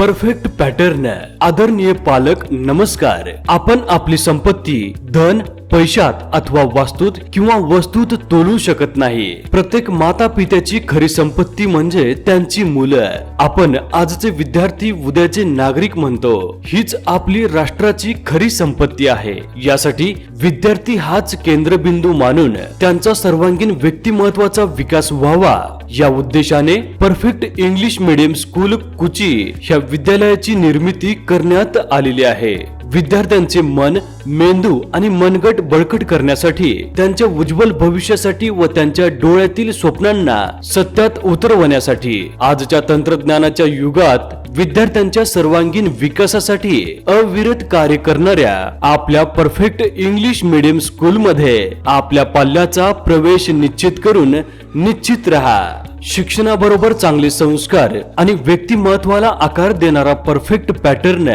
Perfect pattern आदरणीय पालक नमस्कार। आपण आपली संपत्ती धन पैशात अथवा वास्तूत किंवा वस्तूत तोलू शकत नाही. प्रत्येक माता पित्याची खरी संपत्ती म्हणजे त्यांची मुलं. आपण आजचे विद्यार्थी उद्याचे नागरिक म्हणतो हीच आपली राष्ट्राची खरी संपत्ती आहे. यासाठी विद्यार्थी हाच केंद्रबिंदू मानून त्यांचा सर्वांगीण व्यक्तिमत्वाचा विकास व्हावा. या उद्देशाने परफेक्ट इंग्लिश मीडियम स्कूल कुची ह्या विद्यालयाची निर्मिती करण्यात आलेली आहे. विद्यार्थ्यांचे मन मेंदू आणि मनगट बळकट करण्यासाठी त्यांच्या उज्ज्वल भविष्यासाठी व त्यांच्या डोळ्यातील स्वप्नांना सत्यात उतरवण्यासाठी आजच्या तंत्रज्ञानाच्या युगात विद्यार्थ्यांच्या सर्वांगीण विकासासाठी अविरत कार्य करणाऱ्या आपल्या परफेक्ट इंग्लिश मीडियम स्कूलमध्ये आपल्या पाल्याचा प्रवेश निश्चित करून निश्चित राहा. शिक्षणाबरोबर चांगले संस्कार आणि व्यक्तिमत्वाला आकार देणारा परफेक्ट पॅटर्न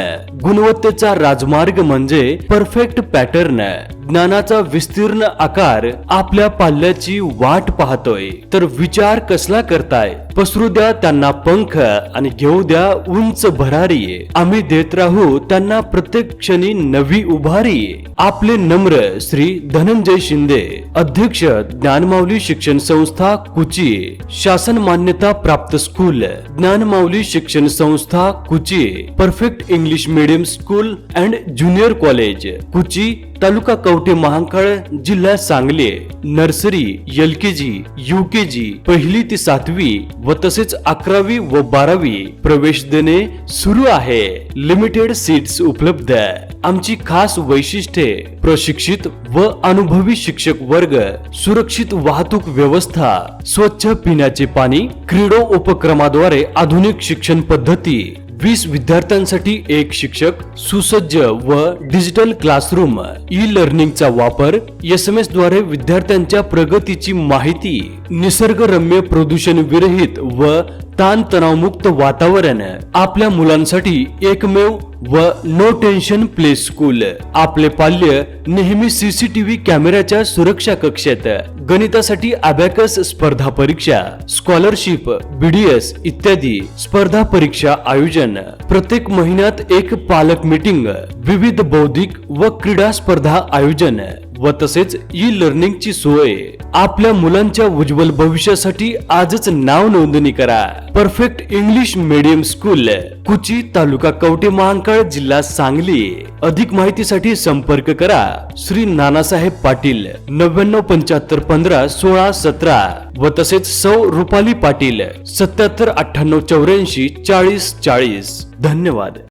गुणवत्तेचा राजमार्ग म्हणजे परफेक्ट पॅटर्न ज्ञानाचा विस्तीर्ण आकार आपल्या पाल्याची वाट पाहतोय. तर विचार कसला करताय? पसरू द्या त्यांना पंख आणि घेऊ द्या उंच भरारी. आम्ही देत राहू त्यांना प्रत्येक क्षणी नवी उभारी. आपले नम्र श्री धनंजय शिंदे अध्यक्ष ज्ञानमाऊली शिक्षण संस्था कुची शासन मान्यता प्राप्त स्कूल ज्ञानमाऊली शिक्षण संस्था Kuchi perfect English medium school and junior college Kuchi तालुका कवठे महांकाळ जिल्हा Sangli nursery L K G U K G पहिली ते सातवी व तसेच अकरावी व बारावी प्रवेश देणे सुरू आहे. लिमिटेड सीट्स उपलब्ध. आमची खास वैशिष्ट्ये प्रशिक्षित व अनुभवी शिक्षक वर्ग सुरक्षित वाहतूक व्यवस्था स्वच्छ पिण्याचे पाणी क्रीडो उपक्रमाद्वारे आधुनिक शिक्षण पद्धती वीस विद्यार्थ्यांसाठी एक शिक्षक सुसज्ज व डिजिटल क्लासरूम ई लर्निंगचा वापर एस एम एसद्वारे विद्यार्थ्यांच्या प्रगतीची माहिती निसर्गरम्य प्रदूषण विरहित व ताणतणावमुक्त वातावरण आपल्या मुलांसाठी एकमेव व नो टेन्शन प्ले स्कूल आपले पाल्य नेहमी सीसीटीव्ही कॅमेऱ्याच्या सुरक्षा कक्षेत. गणितासाठी अबॅकस स्पर्धा परीक्षा स्कॉलरशिप बीडीएस इत्यादी स्पर्धा परीक्षा आयोजन. प्रत्येक महिन्यात एक पालक मीटिंग विविध बौद्धिक व क्रीडा स्पर्धा आयोजन. व तसेच ई लर्निंगची सोय. आपल्या मुलांच्या उज्ज्वल भविष्यासाठी आजच नाव नोंदणी करा. परफेक्ट इंग्लिश मीडियम स्कूल कुची तालुका कवटे महांकाळ जिल्हा सांगली? अधिक माहितीसाठी संपर्क करा. श्री नानासाहेब पाटील नव्याण्णव पंच्याहत्तर पंधरा सोळा सतरा. व तसेच सौ रुपाली पाटील सत्याहत्तर अठ्ठ्याण्णव चौऱ्याऐंशी चाळीस चाळीस. धन्यवाद.